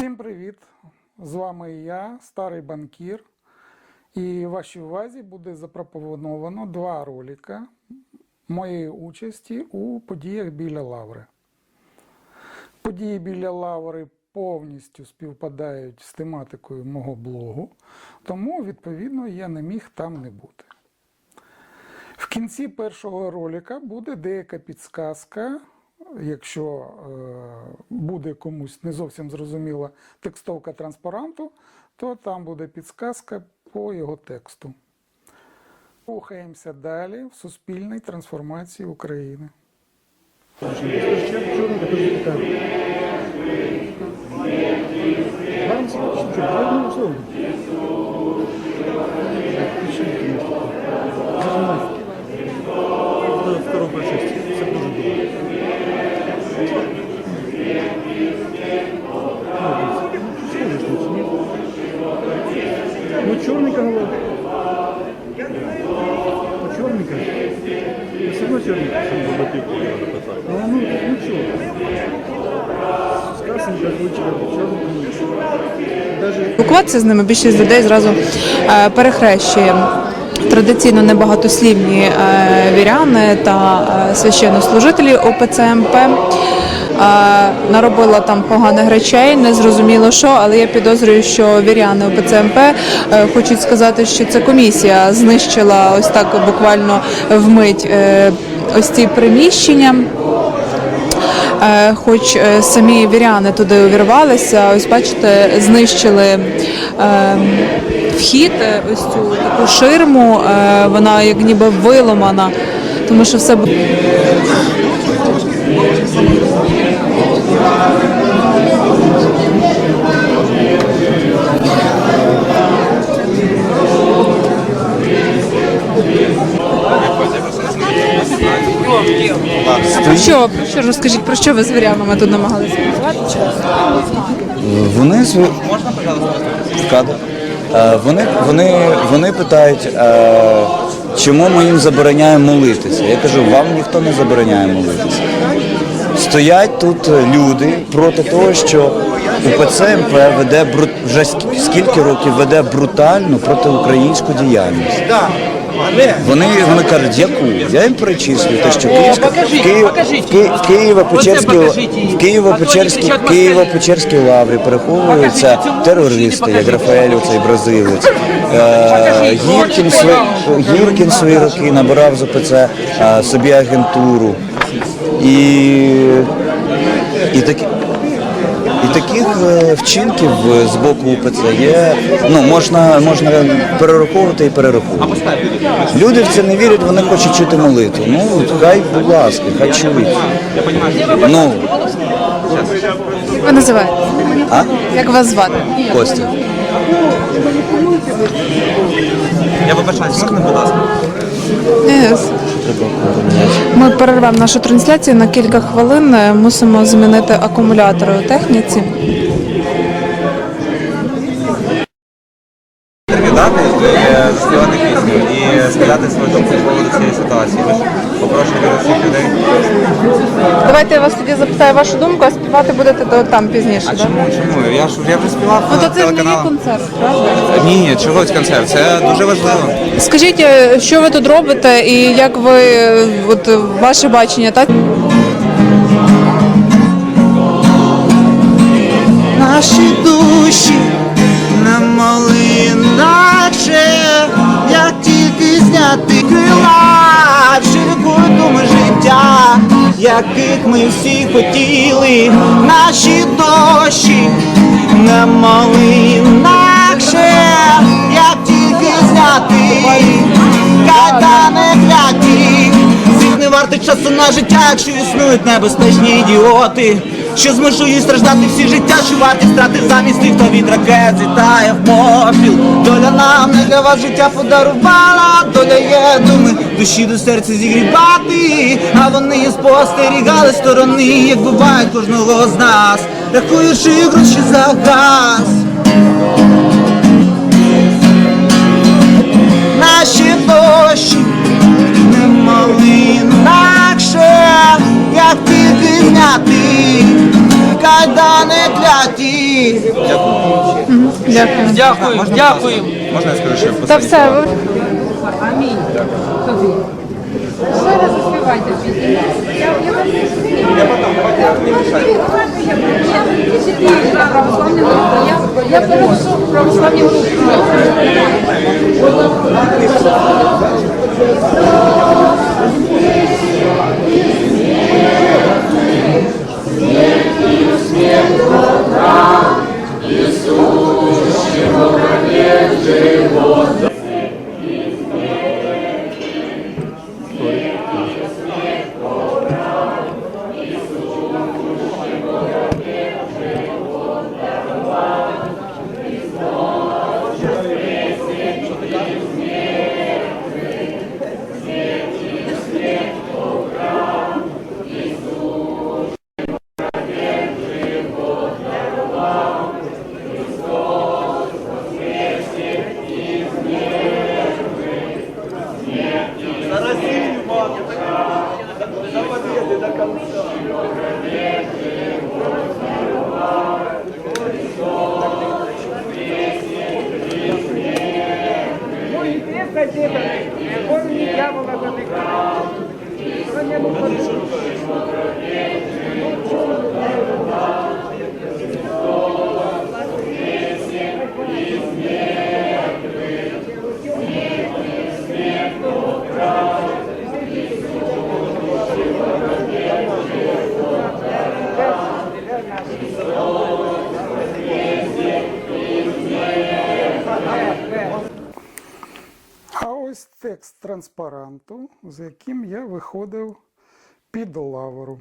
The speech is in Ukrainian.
Всім привіт! З вами я, старий банкір. І вашій увазі буде запропоновано два ролика моєї участі у подіях біля Лаври. Події біля Лаври повністю співпадають з тематикою мого блогу, тому, відповідно, я не міг там не бути. В кінці першого ролика буде деяка підсказка. Якщо е, буде комусь не зовсім зрозуміла текстовка транспаранту, то там буде підсказка по його тексту. Рухаємося далі в суспільній трансформації України. Второе черненько голова. Ну, черненько. Ну, все равно черненько. Ну, ну, ну, что? С красным черненько. Даже Спілкуватися з ними більшість людей зразу е, перехрещує традиційно небагатослівні е, віряни та е, священнослужителі ОПЦ МП. Е, Наробила там поганих речей, не зрозуміло що, але я підозрюю, що віряни ОПЦ МП е, хочуть сказати, що ця комісія знищила ось так буквально вмить е, ось ці приміщення. Е, Хоч самі віряни туди увірвалися, ось бачите, знищили вхід, ось цю таку ширму, вона як ніби виломана, тому що все бу- про що, про що розкажіть, про що ви з вірянами тут намагалися працювати? Вони св- в кадр. Е, Вони, вони, вони питають, е, чому ми їм забороняємо молитися. Я кажу, вам ніхто не забороняє молитися. Стоять тут люди проти того, що УПЦ МП веде бру- вже ск- скільки років веде брутальну протиукраїнську діяльність. Вони, вони кажуть, яку? Я їм перечислюю те, що Київська в Київ, в Києво-Печерській в Києво-Печерській Києво-Печерській лаврі переховуються терористи, як Рафаель, цей бразилець. Е, Гіркін, свої, Гіркін свої роки набирав з ОПЦ е, собі агентуру. І, і такі. І таких е, вчинків е, з боку УПЦ є, ну можна, можна перераховувати і перераховувати. Люди в це не вірять, вони хочуть чути молитву. Ну хай, будь ласка, хай чують. Ну, Як ви називаєте? а? Як вас звати? Костя. Я вибачаюсь, можна, будь ласка? Ми перервемо нашу трансляцію на кілька хвилин. Мусимо змінити акумулятори у техніці. Привітати, і заспівати пісню і сказати свою думку з поводу цієї ситуації. Ми ж попрошуємо всіх людей. Давайте я вас тоді запитаю вашу думку, а співати будете до там пізніше. А да? чому? Чому? Я ж я вже співав Ну то це ж не є концерт, правда? Ні, ні, чогось концерт. Це дуже важливо. Скажіть, е, що ви тут робите і як ви е, от е, ваше бачення, так? Наші душі не зняти крила в широку думи життя, яких ми всі хотіли, наші дощі не мали інакше, як тільки зняти кайдани кляті. Всіх не вартить часу на життя, якщо існують небезпечні ідіоти, що змушують страждати всі життя, що варті страти замість тих, хто від ракет злітає в попіл. Доля нам не для вас життя подарувала, доля є думи, душі до серця зігрівати, а вони спостерігали сторони, як буває кожного з нас, рахуючи гроші за газ. Наші дощі не мали інакше, як тільки блядь, да не кляті. Дякую. Дякую, дякую. Можна я скажу, що Та все. Амінь. Тобі. Ще раз заспівайте пісню. Я я вам не Я православні групи. Я я в православні групи. За Россию, матушка, за победы до конца. Ну и крепко деда, корни дьявола задыхал. Что не было? Ну, что Ось текст транспаранту, з яким я виходив під лавру.